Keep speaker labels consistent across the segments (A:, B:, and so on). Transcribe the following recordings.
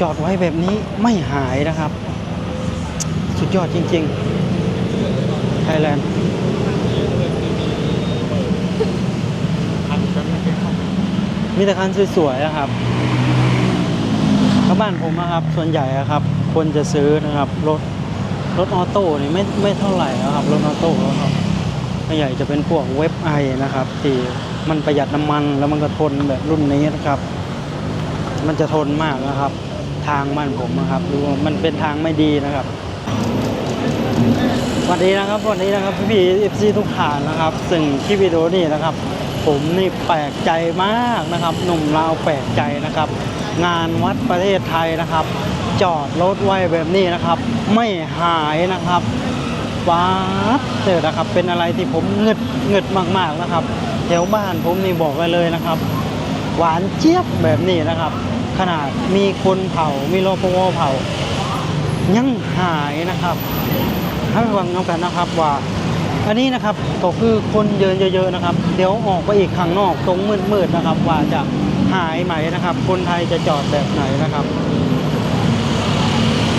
A: จอดไว้แบบนี้ไม่หายนะครับ สุดยอดจริงๆไทยแลนด์มีแต่คันสวยๆนะครับถ้าบ้านผมนะครับ ส่วนใหญ่อะครับ คนจะซื้อนะครับ รถรถออโต้นี่ไม่ไม่เท่าไหร่นะครับ รถออโต้แล้วครับส่วนใหญ่จะเป็นพวกเว็บไอนะครับ ที่มันประหยัดน้ำมันแล้วมันก็ทนแบบรุ่นนี้นะครับ มันจะทนมากนะครับ ทางบ้านผมนะครับดูมันเป็นทางไม่ดีนะครับสวัสดีนะครับสวัสดีนะครับพี่พีเอฟซีทุกฐานนะครับซึ่งคลิปวิดีโอนี้นะครับ ผมนี่แปลกใจมากนะครับ หนุ่มลาวแปลกใจนะครับ งานวัดประเทศไทยนะครับ จอดรถไว้แบบนี้นะครับ ไม่หายนะครับว้าดเจอนะครับ เป็นอะไรที่ผมเงึดเงึดมากๆนะครับแถวบ้านผมนี่บอกไว้เลยนะครับ หวานเจี๊ยบแบบนี้นะครับ ขนาดมีคนเผา มีรปภเผา ยังหายนะครับให้ระวังน้องกันนะครับว่าอันนี้นะครับก็คือคนเดินเยอะๆนะครับ เดี๋ยวออกไปอีกข้างนอกตรงมืดๆนะครับ ว่าจะหายไหมนะครับ คนไทยจะจอดแบบไหนนะครับ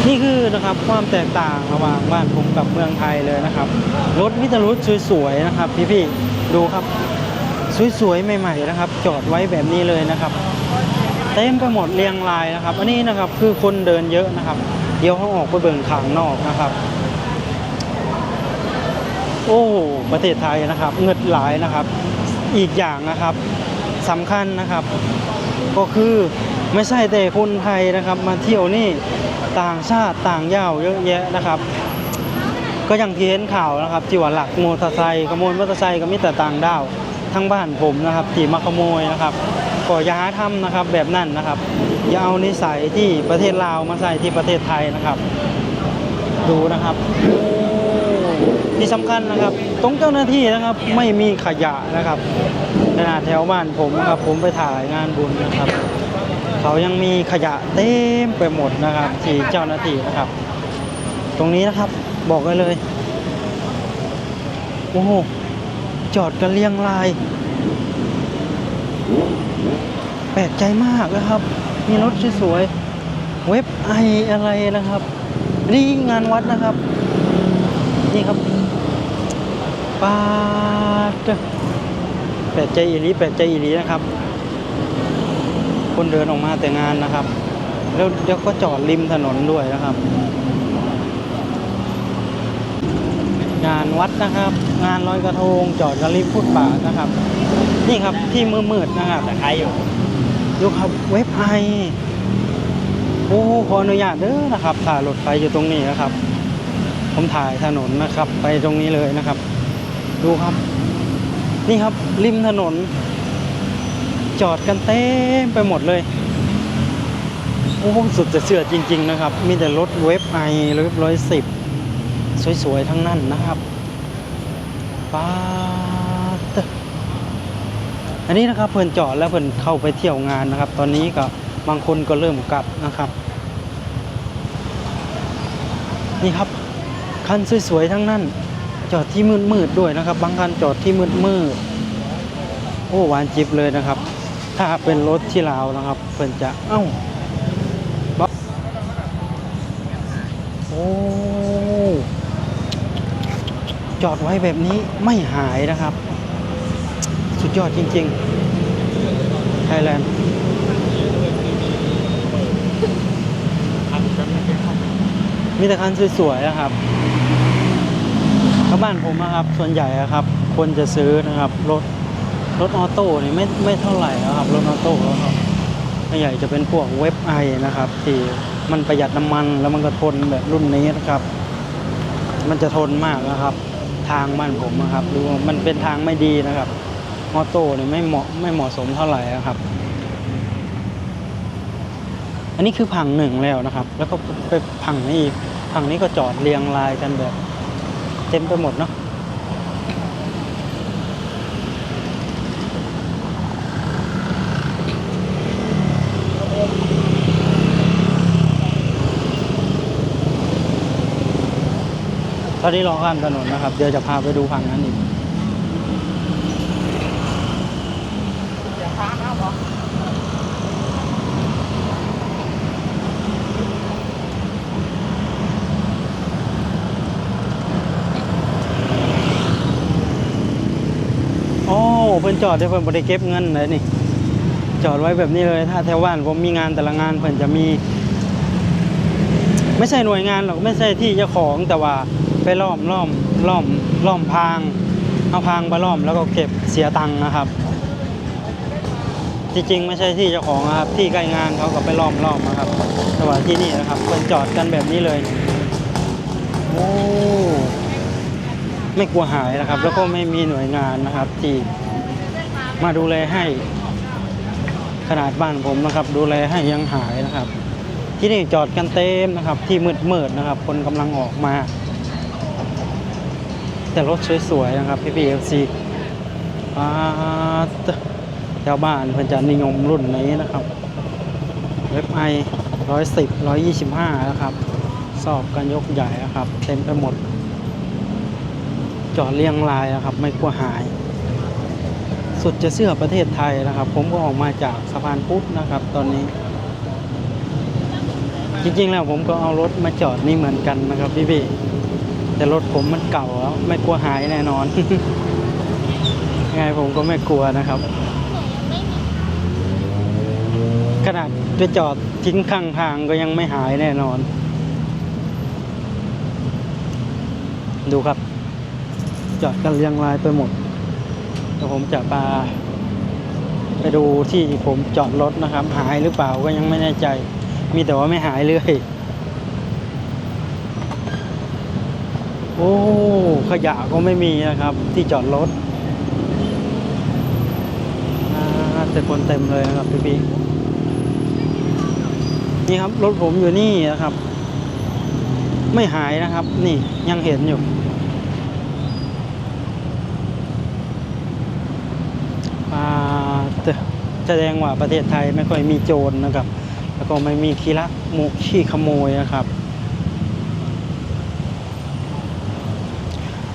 A: นี่คือนะครับความแตกต่างระหว่างบ้านผมกับเมืองไทยเลยนะครับรถมิตรรุสวยๆนะครับพี่ๆดูครับ สวยๆใหม่ ๆนะครับ จอดไว้แบบนี้เลยนะครับ เต็มไปหมดเรียงรายนะครับ อันนี้นะครับคือคนเดินเยอะนะครับ เดี๋ยวเขาออกไปเบิ่งขางนอกนะครับ โอ้ประเทศไทยนะครับเงิดหลายนะครับ อีกอย่างนะครับสำคัญนะครับ ก็คือไม่ใช่แต่คนไทยนะครับ มาเที่ยวนี่ต่างชาติต่างย่าวเยอะแยะนะครับ ก็อย่างที่เห็นข่าวนะครับที่ว่าหลักมอเตอร์ไซค์ขโมยมอเตอร์ไซค์ก็มีแต่ต่างด้าวทั้งบ้านผมนะครับที่มาขโมยนะครับ ก็อย่าหาทำนะครับแบบนั้นนะครับ อย่าเอานิสัยที่ประเทศลาวมาใส่ที่ประเทศไทยนะครับ ดูนะครับ ที่สำคัญนะครับตรงเจ้าหน้าที่นะครับไม่มีขยะนะครับขนาดแถวบ้านผมนะครับผมไปถ่ายงานบุญนะครับ เขายังมีขยะเต็มไปหมดนะครับที่เจ้าหน้าที่นะครับ ตรงนี้นะครับบอกไว้เลยโอ้โหจอดกันเรียงราย แปลกใจมากนะครับ มีรถสวยๆเว็บไออะไรนะครับ นี่งานวัดนะครับ นี่ครับปาดแปลกใจอีหลีแปลกใจอีหลีนะครับ คนเดินออกมาแต่งานนะครับ แล้วเดี๋ยวก็จอดริมถนนด้วยนะครับ งานวัดนะครับ งานลอยกระทงจอดกันริมฟุตบานะครับ นี่ครับที่มืดนะครับแต่ใครอยู่ดูครับเว็บไอโอ้ขออนุญาตเด้อนะครับถ่ายรถไฟอยู่ตรงนี้นะครับ ผมถ่ายถนนนะครับ ไปตรงนี้เลยนะครับ ดูครับ นี่ครับริมถนน จอดกันเต็มไปหมดเลยโอ้สุดจะเชื่อจริง ๆ นะครับ มีแต่รถเว็บไอรถร้อยสิบ สวยๆ ทั้งนั้นนะครับป้าดอันนี้นะครับเพิ่อนจอดแล้วเพิ่อนเข้าไปเที่ยวงานนะครับ ตอนนี้ก็บางคนก็เริ่มกลับนะครับ นี่ครับคันสวยๆ ทั้งนั้น จอดที่มืดๆด้วยนะครับ บางคันจอดที่มืดๆโอ้หวานจิบเลยนะครับ ถ้าเป็นรถที่ลาวนะครับ เพิ่อนจะเอ้าโอ้ จอดไว้แบบนี้ไม่หายนะครับ สุดยอดจริงๆไทยแลนด์มีแต่คันสวยๆนะครับถ้าบ้านผมนะครับ ส่วนใหญ่อะครับ คนจะซื้อนะครับ รถรถออโต้นี่ไม่ไม่เท่าไหร่นะครับ รถออโต้แล้วครับใหญ่จะเป็นพวกเว็บไอนะครับ ที่มันประหยัดน้ำมันแล้วมันก็ทนแบบรุ่นนี้นะครับ มันจะทนมากนะครับ ทางบ้านผมนะครับดูว่ามันเป็นทางไม่ดีนะครับออโต้นี่ยไม่เหมาะไม่เหมาะสมเท่าไหร่นะครับ อันนี้คือผังหนึ่งแล้วนะครับ แล้วก็ไปผังนี้อีกผังนี้ก็จอดเรียงรายกันแบบ เต็มไปหมดเนาะ ตอนนี้เราข้ามถนนนะครับ เดี๋ยวจะพาไปดูฝั่งนั้นอีกโอ้เพื่อนจอดได้เพื่อนบ่ไเก็บเงินเลยนี่ จอดไว้แบบนี้เลย ถ้าแถวบ้านผมมีงานแต่ละงานเพื่อนจะมี ไม่ใช่หน่วยงานหรอกไม่ใช่ที่จะของแต่ว่า ไปล้อมล้อมล้อมล้อมพาง เอาพางไปล้อมแล้วก็เก็บเสียตังค์นะครับ จริงๆไม่ใช่ที่เจ้าของนะครับ ที่ใกล้งานเขาก็ไปล้อมล้อมนะครับแต่ว่าที่นี่นะครับเป็นจอดกันแบบนี้เลยโอ้ไม่กลัวหายนะครับ แล้วก็ไม่มีหน่วยงานนะครับ ที่มาดูแลให้ขนาดบ้านผมนะครับ ดูแลให้ยังหายนะครับ ที่นี่จอดกันเต็มนะครับ ที่มืดมืดๆนะครับ คนกำลังออกมา แต่รถสวยๆนะครับพี่พีเอฟซีอ่าชาวบ้านเพิ่นจะนิยมรุ่นนี้นะครับเว็บไอร้อยสิบร้อยยี่สิบห้านะครับ สอบกันยกใหญ่นะครับ เต็มไปหมด จอดเรียงรายนะครับ ไม่กลัวหาย สุดจะเสื้อประเทศไทยนะครับ ผมก็ออกมาจากสะพานพุทธนะครับ ตอนนี้ จริงๆแล้วผมก็เอารถมาจอดนี่เหมือนกันนะครับพี่พี่ แต่รถผมมันเก่าแล้วไม่กลัวหายแน่นอน ยังไงผมก็ไม่กลัวนะครับ ขนาดไปจอดทิ้งข้างทางก็ยังไม่หายแน่นอน ดูครับ จอดกันเรียงรายไปหมดเดี๋ยวผมจะพาไปดูที่ผมจอดรถนะครับ หายหรือเปล่าก็ยังไม่แน่ใจ มีแต่ว่าไม่หายเลย โอ้ ขยะก็ไม่มีนะครับ ที่จอดรถแต่คนเต็มเลยนะครับพี่พี่นี่ครับ รถผมอยู่นี่นะครับ ไม่หายนะครับ นี่ยังเห็นอยู่าแต่แสดงว่าประเทศไทยไม่ค่อยมีโจรนะครับ แล้วก็ไม่มีขี้ลักมุกขี้ขโมยนะครับ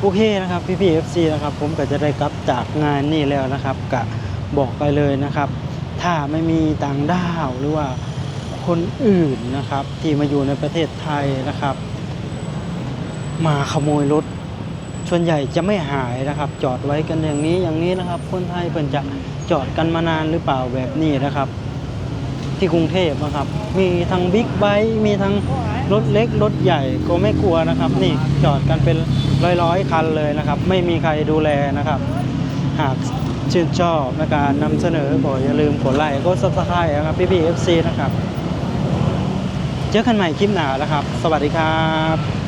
A: โอเคนะครับพี่พีเอฟซีนะครับผมก็จะได้กลับจากงานนี่แล้วนะครับกะบอกไปเลยนะครับ ถ้าไม่มีต่างด้าวหรือว่าคนอื่นนะครับ ที่มาอยู่ในประเทศไทยนะครับ มาขโมยรถส่วนใหญ่จะไม่หายนะครับ จอดไว้กันอย่างนี้อย่างนี้นะครับ คนไทยเพิ่นจะจอดกันมานานหรือเปล่าแบบนี้นะครับ ที่กรุงเทพนะครับ มีทั้งบิ๊กไบค์มีทั้งรถเล็กรถใหญ่ก็ไม่กลัวนะครับ นี่จอดกันเป็น ร้อยๆ คันเลยนะครับ ไม่มีใครดูแลนะครับ หากชื่นชอบในการนำเสนอก็อย่าลืมกดไลค์กดซับสไครต์นะครับพี่พีเอฟซีนะครับ เจอกันใหม่คลิปหน้าแล้วครับ สวัสดีครับ